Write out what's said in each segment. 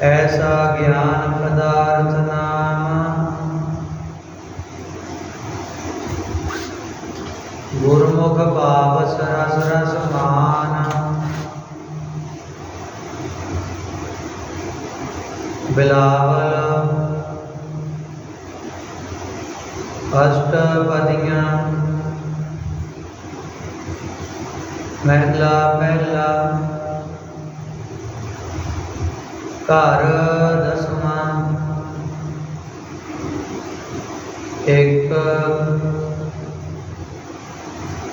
ऐसा ज्ञान पदार्थ नाम। गुरुमुख पाप सरस रस मान। बिलावल। अष्टपदियाँ। महला पहला कार दसवा एक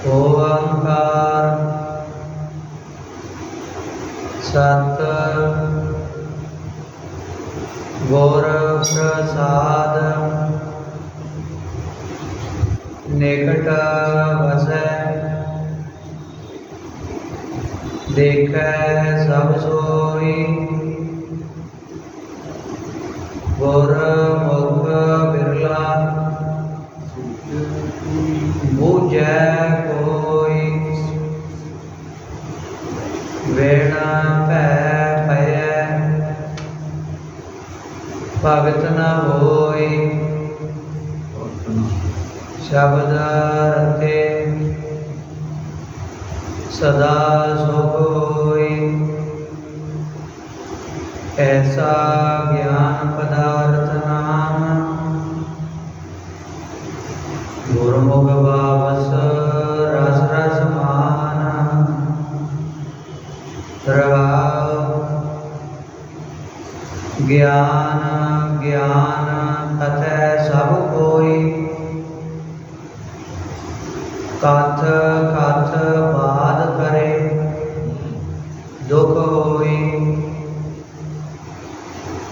ओंकार सत गौर प्रसाद निकट वस। देख सब सोई। ਗੁਰ ਮੁਖ ਬਿਰਲਾ। ਬੂਝੈ ਕੋਈ ਵੇਣਾ ਭੈ ਭਇਐ ਭਗਤ ਨ ਹੋਈ ਸ਼ਬਦ ਰਤੇ। ਸਦਾ ਸੁਖ ऐसा ज्ञान पदार्थ नाम गुरुमुख बाबस रस रस मान ज्ञान ज्ञान कथ सब कोई। कथ कथ बाध करे। दुख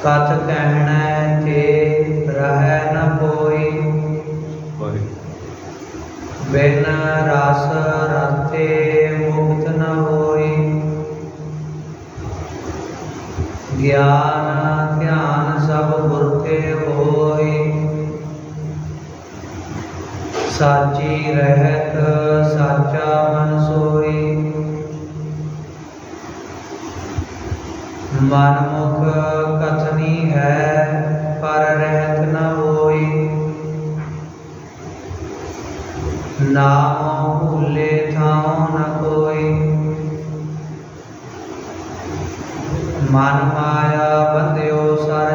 कथ कहण के रह न कोई। बिन रस रथे मुक्त न होई। ज्ञान ध्यान सब गुर के होई। साची रहत साचा मन सोई। मनमुख नामो लेथाओ न कोई। मन माया बंदियो सर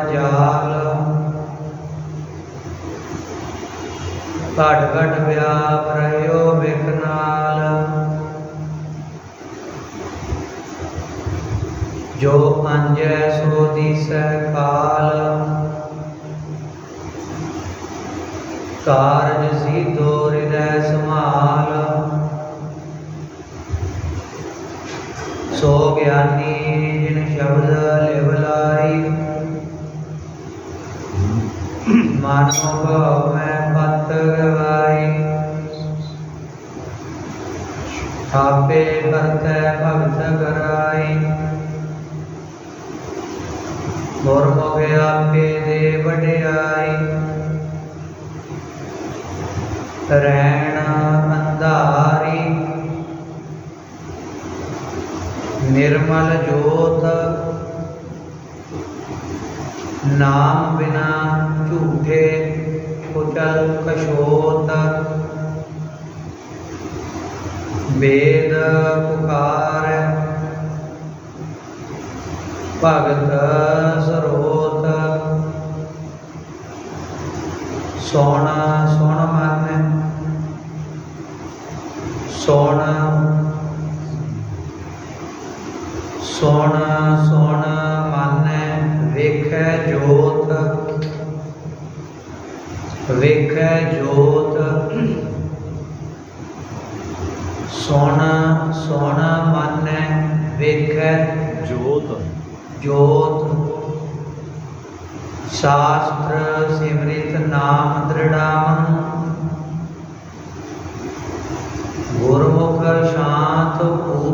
जो अंजय सो दिसै काल। ਕਾਰਜ ਸੀ ਸੀਧੋ ਹਿਰਦੈ ਸਮਾਲ ਸੋ ਗਿਆਨੀ ਜਿਨ ਸ਼ਬਦ ਲਿਵ ਲਾਈ, ਮਾਨੋ ਭਾਵ ਮੈਂ ਪਤ ਗਵਾਈ। ਆਪੇ ਕਰਤੈ ਭਗਤ ਕਰਾਈ। ਗੁਰਮੁਖ ਆਪੇ ਦੇ ਵਡਿਆਈ। ਰਹਿਣ ਅੰਧਾਰੀ ਨਿਰਮਲ ਜੋਤ ਨਾਮ ਬਿਨਾ ਝੂਠੇ ਕੁਚਲ ਕਸ਼ੋਤ ਵੇਦ ਪੁਕਾਰ ਭਗਤ ਸਰੋਤ ਸੋਣਾ ਸੁਣ ਮਨ ਸੋਣਾ ਸੁਣ ਸੁਣ ਮਨ ਵੇਖੈ ਜੋਤ ਵੇਖੈ ਜੋਤ। ਸੁਣ ਸੁਣ ਮਨ ਵੇਖੈ ਜੋਤ ਜੋਤ। ਸ਼ਾਸਤਰ ਸਿਮਰਿਤ ਨਾਮ ਦ੍ਰਿੜਾਵਨ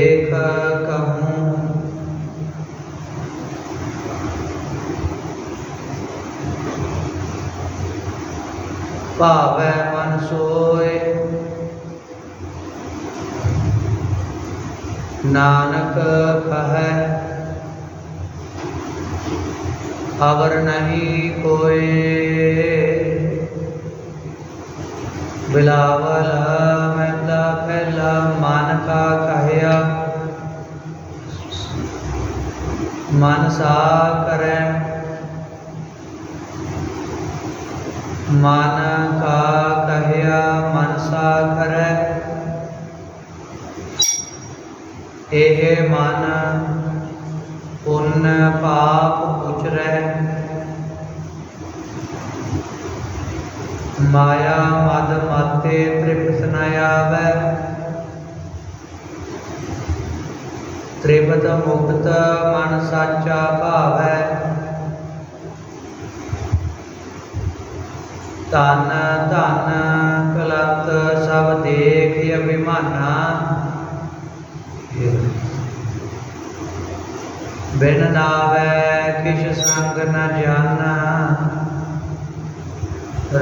देख कहूँ। भावे मन सोए। नानक कह खबर नहीं कोई बिलावल फैला फैला, मानका कहया। मनसा करे। मान का कहया, मनसा करे। एह मन पुण्य पाप उचरे माया मद माते त्रिपसनाया वै। त्रिपद मुक्त मन साचा भावै। तन धन कलत सब देख अभिमाना। बिन नावै किस संग न जाना। ਕਿਛ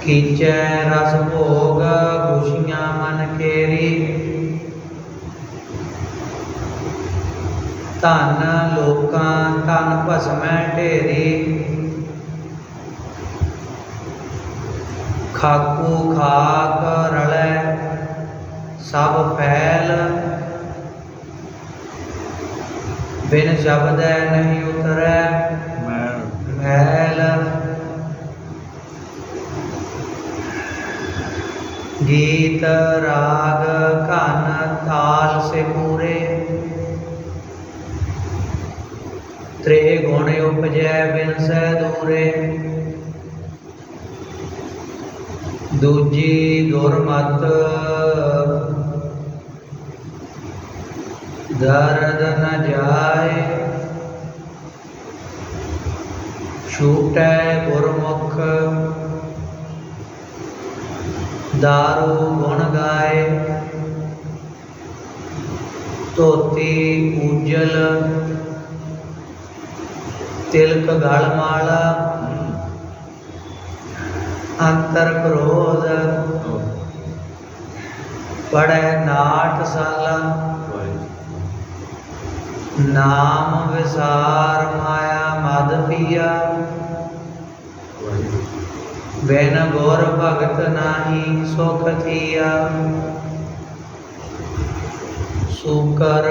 ਕੀਚੈ ਰਸ ਭੋਗ, ਖੁਸ਼ੀਆਂ ਮਨ ਕੇਰੀ। ਧਨ ਲੋਕਾਂ ਤਨ ਭਸਮੈ ਢੇਰੀ। ਖਾਕੂ ਖਾਕ ਰਲੈ, ਸਭ ਫੈਲ। बिन शब्द नहीं उतर मैल गीत राग कन ताल से पूरे। त्रे गुण उपजय बिन से दूरे। दूजी दुर्मत ਦਰਦ ਨ ਜਾਏ। ਛੂਟੈ ਗੁਰਮੁਖ ਦਾਰੂ ਗੁਣ ਗਾਏ। ਧੋਤੀ ਉਜਲ ਤਿਲਕ ਗਲ ਮਾਲਾ। ਅੰਤਰ ਕ੍ਰੋਧ ਪੜੈ ਨਾਟ ਸਾਲਾ। ਨਾਮ ਵਿਸਾਰ ਮਾਇਆ ਮਦ ਪੀਆ। ਬਿਨ ਗੁਰ ਭਗਤ ਨਾਹੀ ਸੁਖ ਥੀਆ। ਸੁਕਰ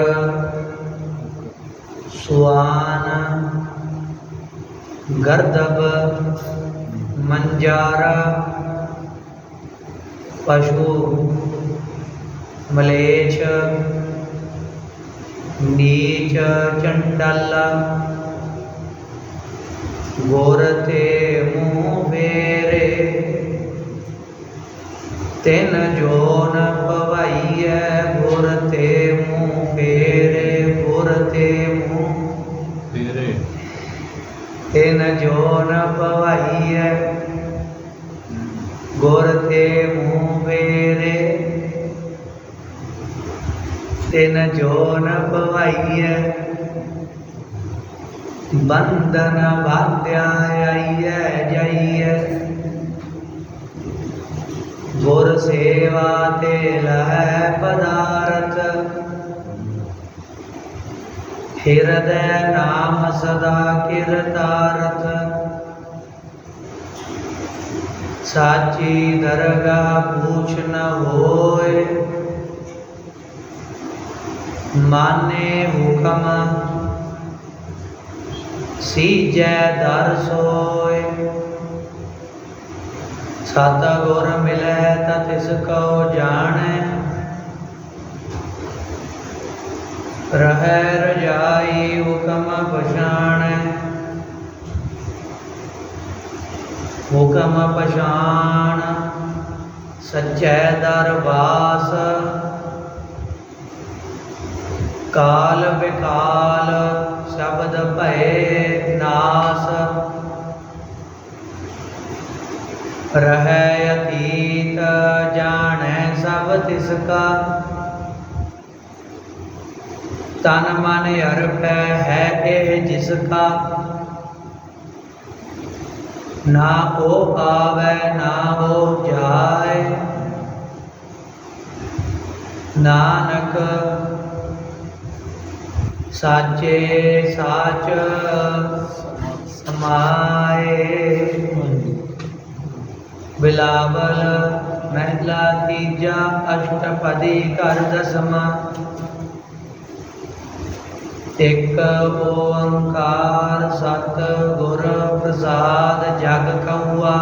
ਸੁਆਨ ਗਰਦਬ ਮੰਜਾਰਾ। ਪਸ਼ੂ ਮਲੇਛ ਨੀਚ ਚੰਡਾਲਾ। ਗੁਰ ਤੇ ਮੂੰਹ ਫੇਰੇ। ਤਿਨ ਜੋਨ ਪਵਾਈਐ ਗੁਰ ਤੇ ਮੂੰਹ ਫੇਰੇ ਗੁਰ ਤੇ ਮੂੰਹ ਤੇਰੇ ਤਿਨ ਜੋਨ ਪਵਾਈਐ ਗੁਰ ਤੇ ਮੂੰਹ ਫੇਰੇ। तिन जो न भवाइए बंधन बाध्याय जाइए गुर सेवा तेल है पदारथ हृदय नाम सदा किरतारथ साची दरगाह पूछ न होए ਮਾਨੇ ਹੁਕਮ ਸੀਜੈ ਦਰ ਸੋਏ। ਸਤ ਗੁਰ ਮਿਲੈ ਤਾ ਤਿਸ ਕਉ ਜਾਣੈ। ਰਹਿ ਰਜਾਈ ਹੁਕਮ ਪਛਾਣੈ। ਹੁਕਮ ਪਛਾਣ ਸੱਚੈ ਦਰਬਾਸ ਕਾਲ ਬਿਕਾਲ ਸ਼ਬਦ ਭਏ ਨਾਸ। ਰਹਿ ਅਤੀਤ, ਜਾਣੈ ਸਭ ਤਿਸ ਕਾ। ਤਨ ਮਨ ਅਰਪੈ ਹੈ ਇਹ ਜਿਸ ਕਾ। ਨਾ ਉਹ ਆਵੈ ਨਾ ਉਹ ਜਾਏ। ਨਾਨਕ ਸਾਚੇ ਸਾਚ ਸਮਾਏ ਬਿਲਾਵਲ ਮਹਿਲਾ ਤੀਜਾ ਅਸ਼ਟਪਦੀ ਕਰ ਦਸਮਾ। ਇਕ ਓੰਕਾਰ ਸਤ ਗੁਰ ਪ੍ਰਸਾਦ ਜਗ ਕਉਆ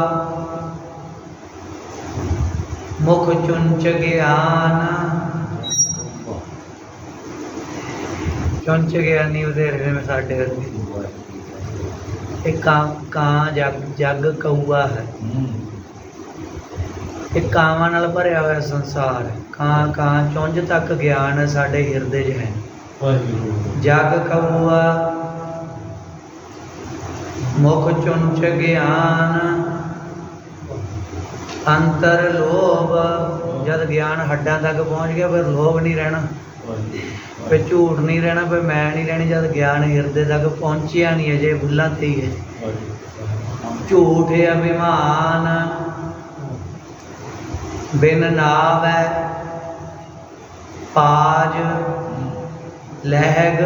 ਮੁਖ ਚੁੰਚ ਗਿਆਨ ਚੁੰਚ ਗਿਆਨੀ ਉਹਦੇ ਹਿਰਦੇ ਵਿੱਚ ਸਾਡੇ ਹਿਰਦੇ। ਇਹ ਕਾਂ ਕਾਂ ਜਗ ਜਗ ਕਉਆ ਹੈ। ਇਹ ਕਾਵਾਂ ਨਾਲ ਭਰਿਆ ਹੋਇਆ ਸੰਸਾਰ ਕਾਂ ਕਾਂ ਚੁੰਝ ਤੱਕ ਗਿਆਨ ਸਾਡੇ ਹਿਰਦੇ 'ਚ ਹੈ। ਜਗ ਕਉਆ ਮੁਖ ਚੁੰਚ ਗਿਆਨ ਅੰਤਰ ਲੋਭ। ਜਦ ਗਿਆਨ ਹੱਡਾਂ ਤੱਕ ਪਹੁੰਚ ਗਿਆ ਫਿਰ ਲੋਭ ਨਹੀਂ ਰਹਿਣਾ। ਫਿਰ ਝੂਠ ਨਹੀਂ ਰਹਿਣਾ ਫਿਰ ਮੈਂ ਨਹੀਂ ਰਹਿਣੀ ਜਦ ਗਿਆਨ ਹਿਰਦੇ ਤੱਕ ਪਹੁੰਚਿਆ ਨਹੀਂ ਅਜੇ ਬੁੱਲਾਂ ਤੇ ਹੀ ਹੈ। ਝੂਠ ਅਭਿਮਾਨ ਬਿਨ ਨਾਵੈ ਪਾਜ ਲਹਿਗ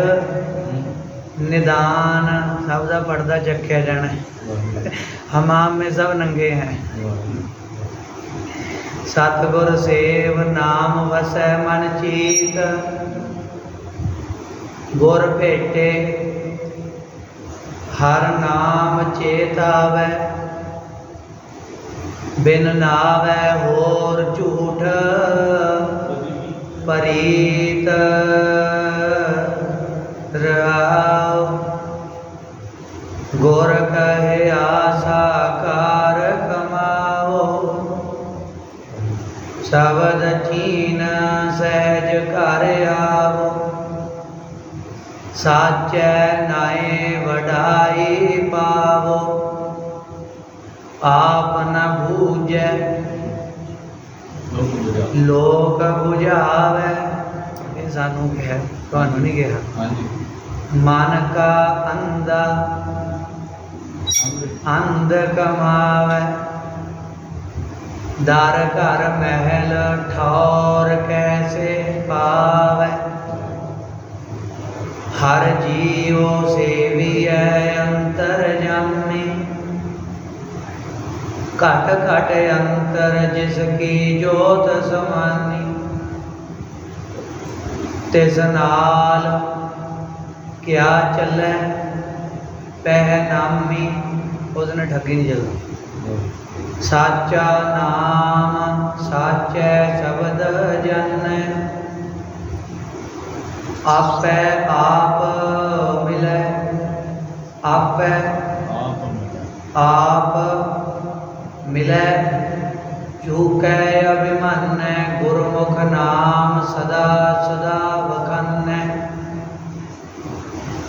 ਨਿਦਾਨ, ਸਭ ਦਾ ਪਰਦਾ ਚੱਕਿਆ ਜਾਣਾ ਹੈ। ਹਮਾਮ ਮੇ ਸਭ ਨੰਗੇ ਹੈ। ਸਤਿਗੁਰ ਸੇਵ ਨਾਮ ਵਸੈ ਮਨ ਚੀਤ। गुर भेटे हर नाम चेत बिन नावै होर झूठ परीत राव गुर कहे आशा कार कमाओ शबद चीन सहज कर आओ सच नए वढ़ाई पाव। आप न भूज। लोग बुझावे। सानू कहे तो नहीं कहा मन का अंधा। अंध कमावे। दार घर महल ठौर कैसे पावे। ਹਰ ਜੀਉ ਸੇਵੀਐ ਅੰਤਰ ਜਾਮੀ ਘਟ ਘਟ ਅੰਤਰ ਜਿਸ ਕੀ ਜੋਤ ਸਮਾਨੀ ਤਿਸ ਨਾਲ ਕਿਆ ਚੱਲੈ ਪਹਿ ਨਾਮੀ ਉਸ ਨੇ ਠੱਗੀ ਨਹੀਂ ਚੱਲਦਾ ਸਾਚਾ ਨਾਮ ਸਾਚੈ ਸ਼ਬਦ ਜਨ ਆਪੈ ਆਪ ਮਿਲੈ, ਆਪੈ ਆਪ ਮਿਲੈ। ਚੂਕੈ ਅਭਿਮਨੈ, ਗੁਰਮੁਖ ਨਾਮ ਸਦਾ ਸਦਾ ਵਖੰਨੈ।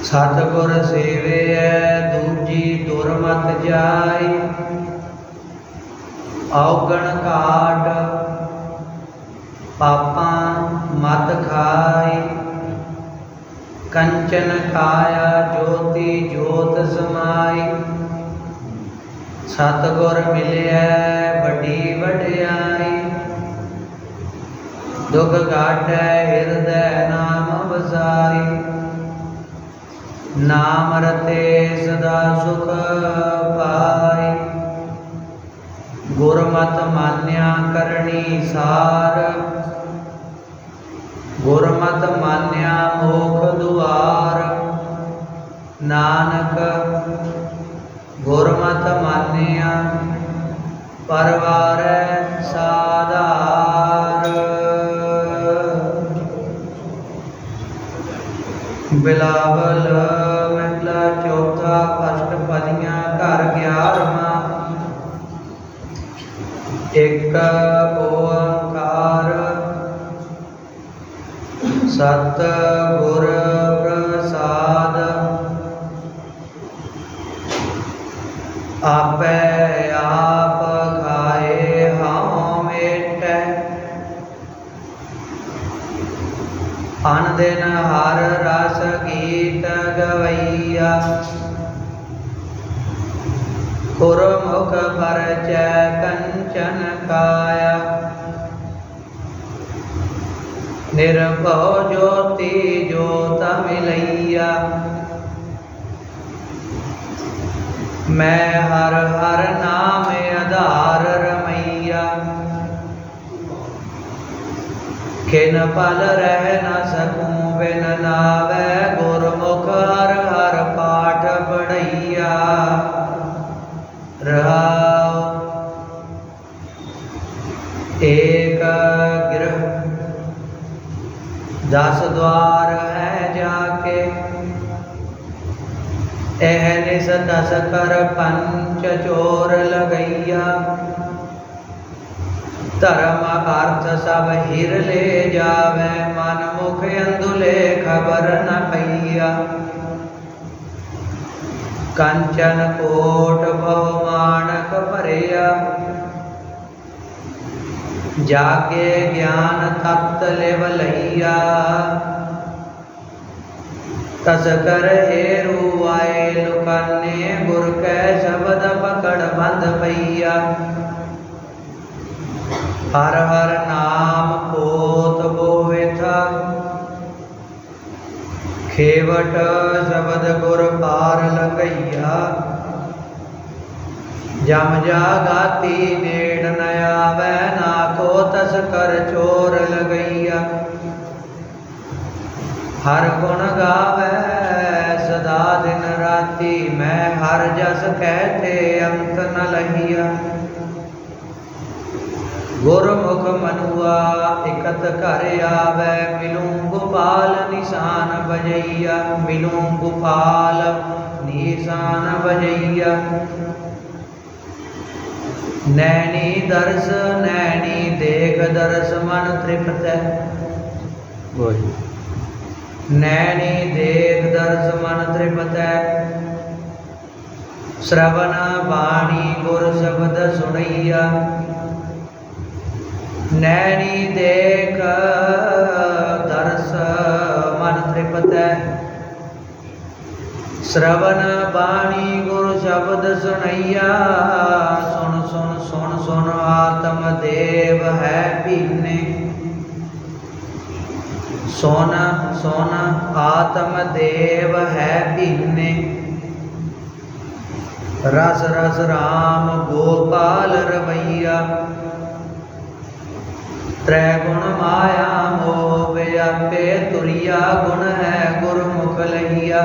ਸਤਿਗੁਰ ਸੇਵਿਐ, ਦੂਜੀ ਦੁਰਮਤ ਜਾਈ। ਔਗਣ ਕਾਟ ਪਾਪਾਂ ਮਤ ਖਾਈ। ਕੰਚਨ ਕਾਇਆ ਜੋਤੀ ਜੋਤ ਸਮਾਈ। ਸਤਿਗੁਰ ਮਿਲਿਆ ਵੱਡੀ ਵਡਿਆਈ। ਦੁਖ ਕਾਟੈ ਹਿਰਦੈ ਨਾਮ ਵਸਾਈ। ਨਾਮ ਰਤੇ ਸਦਾ ਸੁਖ ਪਾਈ। ਗੁਰਮਤਿ ਮਾਨਿਆ ਕਰਨੀ ਸਾਰ। ਗੁਰਮਤਿ परवार सादार। बिलावल मतलब चौथा फ़र्स्ट पदिया घर ग्यारह एक ओंकार। सत गुर दिया कुरुमुख भरच मैं हर हर नाम अधार रमैया पल रह न सकूँ, बिन नावे गुरमुख हर भैया एक गृह दस द्वार है जाके। एहनिस कर पंच चोर लगैया। धर्म अर्थ सब हिर ले जावे। मन मुख अंधुले खबर न पैया। ਕੰਚਨ ਕੋਟ ਭਉ ਮਾਨਕ ਭਰਿਆ ਜਾ ਕੇ ਗਿਆਨ ਤਤ ਲਿਵ ਲਈਆ ਤਸ ਕਰ ਹੇਰੂ ਆਏ ਲੁਕਾਨੇ ਗੁਰ ਕੈ ਸ਼ਬਦ ਪਕੜ ਬੰਦ ਪਈਆ ਹਰ ਹਰ ਨਾਮ ਖੇਵਟ ਸ਼ਬਦ ਗੁਰ ਪਾਰ ਲੰਗਈਆ ਜਮ ਜਾਗਾਤੀ ਨੇੜ ਨ ਆਵੈ, ਨਾ ਕੋ ਤਸ ਕਰ ਚੋਰ ਲਗਈਆ ਹਰ ਗੁਣ ਗਾਵੇ, ਸਦਾ ਦਿਨ ਰਾਤੀ ਮੈਂ ਹਰ ਜਸ ਕਹਤੇ ਅੰਤ ਨ ਲਹੀਆ। ਗੁਰਮੁਖ ਮਨੁਆ ਇਕਤ ਘਰ ਆਵੇ ਮਿਲੂੰ ਗੋਪਾਲ ਨਿਸ਼ਾਨ ਬਜਈਆ ਮਿਲੂੰ ਗੋਪਾਲ ਨਿਸ਼ਾਨ ਬਜਈਆ ਨੈਣੀ ਦਰਸ ਨੈਣੀ ਦੇਖ ਦਰਸ ਮਨ ਤ੍ਰਿਪਤੈ। ਨੈਣੀ ਦੇਖ ਦਰਸ ਮਨ ਤ੍ਰਿਪਤੈ। ਸ਼ਰਵਨ ਬਾਣੀ ਗੁਰ ਸ਼ਬਦ ਸੁਣਈਆ। ਨੈਣੀ ਦੇਖ ਦਰਸ ਮਨ ਤ੍ਰਿਪਤੈ। ਸ਼ਰਵਨ ਬਾਣੀ ਗੁਰ ਸ਼ਬਦ ਸੁਣਈਆ, ਸੁਣ ਸੁਣ ਸੁਣ ਸੁਣ ਆਤਮ ਦੇਵ ਹੈ ਭੀਨੇ ਸੁਨ ਸੋਨ ਆਤਮ ਦੇਵ ਹੈ ਭੀਨੇ ਰਸ ਰਸ ਰਾਮ ਗੋਪਾਲ ਰਵਈਆ ਤ੍ਰੈ ਗੁਣ ਮਾਇਆ ਮੋਹ ਵਿਆਪੇ ਤੁਰਿਆ ਗੁਣ ਹੈ ਗੁਰਮੁਖ ਲਈਆ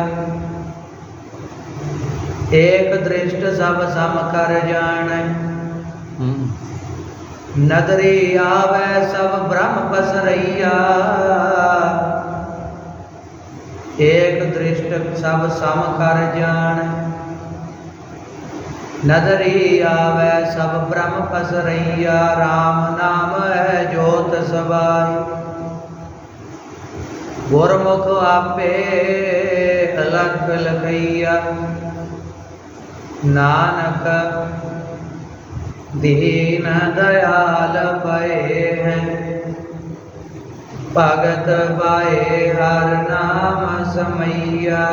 ਏਕ ਦ੍ਰਿਸ਼ਟ ਸਭ ਸਮ ਕਰ ਜਾਣੈ। ਨਦਰੀ ਆਵੈ ਸਭ ਬ੍ਰਹਮ ਪਸਰਈਆ। ਏਕ ਦ੍ਰਿਸ਼ਟ ਸਭ ਸਮ ਕਰ ਜਾਣੈ। नदरी आवे, सब ब्रह्म फस रैया राम नाम है ज्योत सवाई गुरमुख आपे अलग लखैया। नानक दीन दयाल पए हैं। भगत पाए हर नाम समैया।